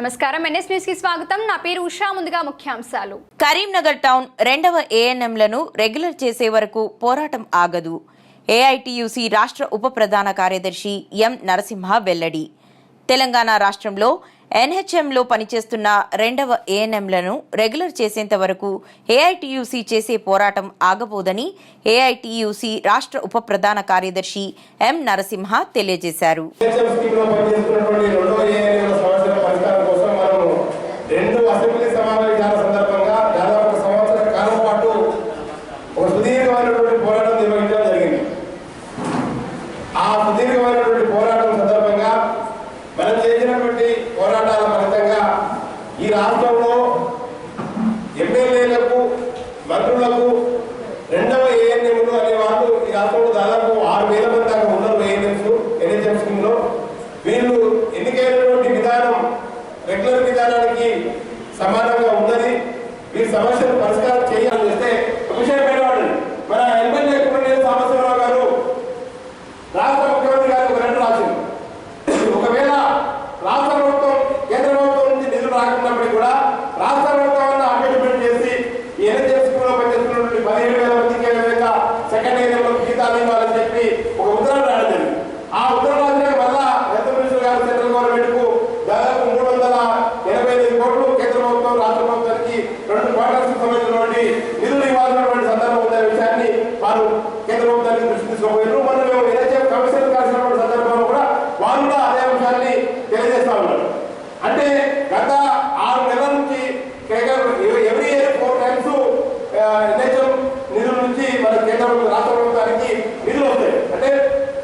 నమస్కారం. ఎన్ఎస్ న్యూస్కి స్వాగతం. నా పేరు ఉషా. ముందుగా ముఖ్యాంశాలు. కరీంనగర్ టౌన్ రెండవ ఏఎన్ఎంలను రెగ్యులర్ చేసే వరకు పోరాటం ఆగదు. ఏఐటియుసి రాష్ట్ర ఉప ప్రధాన కార్యదర్శి ఎం. నరసింహ వెల్లడి. తెలంగాణ రాష్ట్రంలో ఎన్హెచ్ఎంలో పనిచేస్తున్న రెండవ ఏఎన్ఎంలను రెగ్యులర్ చేసేంత వరకు ఏఐటియుసి చేసే పోరాటం ఆగబోదని ఏఐటియుసి రాష్ట్ర ఉప ప్రధాన కార్యదర్శి ఎం. నరసింహ తెలియజేశారు. ఈ రాష్ట్రంలో ఎమ్మెల్యేలకు మంత్రులకు రెండవ ఏఎన్ఎంలు అనే వాళ్ళు ఈ రాష్ట్రంలో దాదాపు ఆరు వేల మంది దాకా ఉన్నారు ఏఎన్ఎంస్ ఎన్హెచ్ఎం స్కీమ్లో. వీళ్ళు ఎన్నికైనటువంటి విధానం రెగ్యులర్ విధానానికి సమానంగా ఉందని వీరి సమస్యలు పరిష్కారం చేయాలని చేస్తే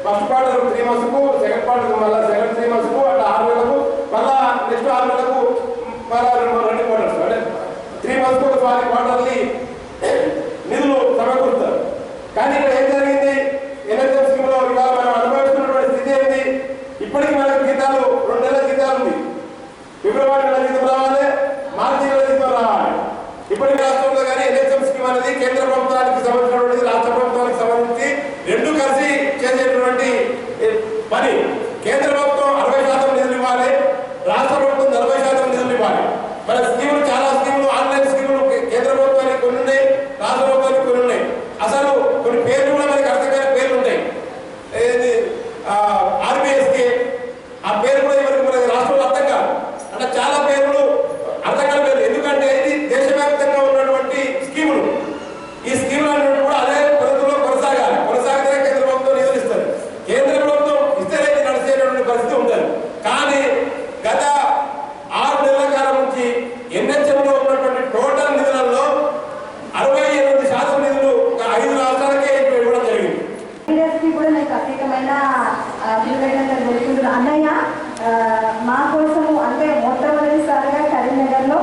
ఫస్ట్ పార్ట్ త్రీ మంత్స్కు సెకండ్ పార్ట్ మళ్ళీ సెకండ్ త్రీ మంత్స్కు అట్లా ఆరు నెలలకు మళ్ళీ నెక్స్ట్ ఆరు నెలలకు మళ్ళీ రెండు రెండు క్వార్టర్స్ అంటే త్రీ మంత్స్కు ఒకసారి క్వార్టర్లీ నిధులు సమకూరుతారు కానీ ఇక్కడ ఏం మరి కేంద్ర ప్రభుత్వం ఆయన వివేకానంద అన్నయ్య మా కోసము అంటే మొట్టమొదటిసారిగా కరీంనగర్లో